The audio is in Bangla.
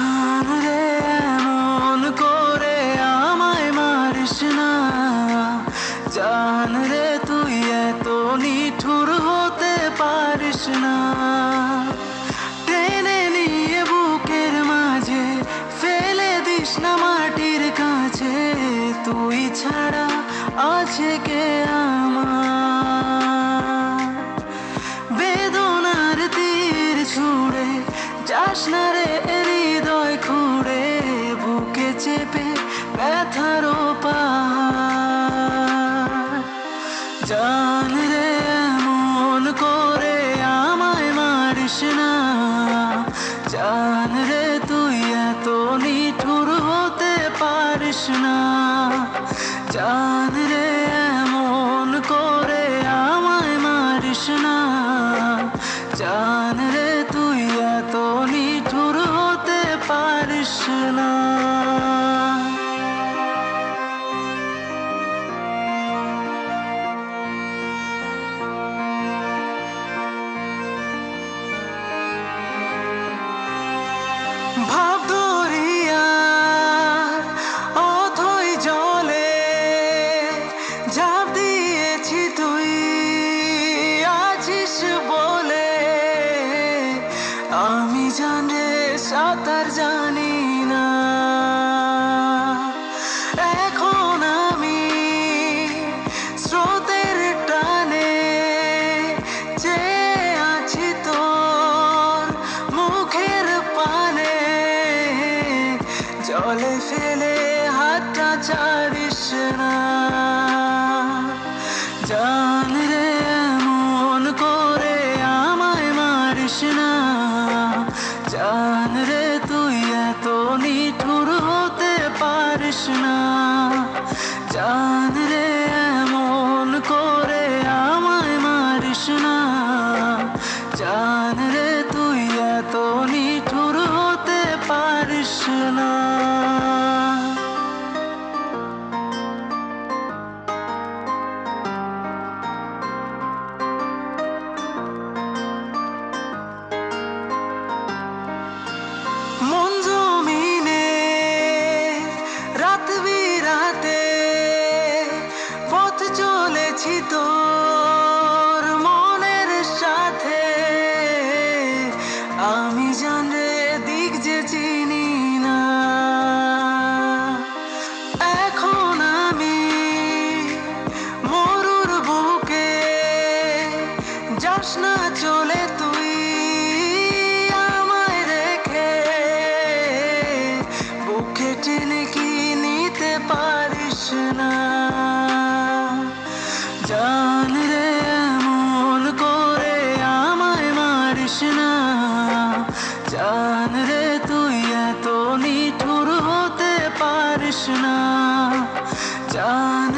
প্রাণ রে এমন করে আমায় না। জান রে তুই এত হতে পারিস না। নিয়ে বুকের মাঝে ফেলে দিস না মাটির কাছে। তুই ছাড়া আছে কে सातर जाने না। জান রে এমন করে আমায় মারিস না। জান টিনকি নিতে পারিস না জান রে এমন করে আমায় মারিস না জান রে তুই এত নিঠুর হতে পারিস না জান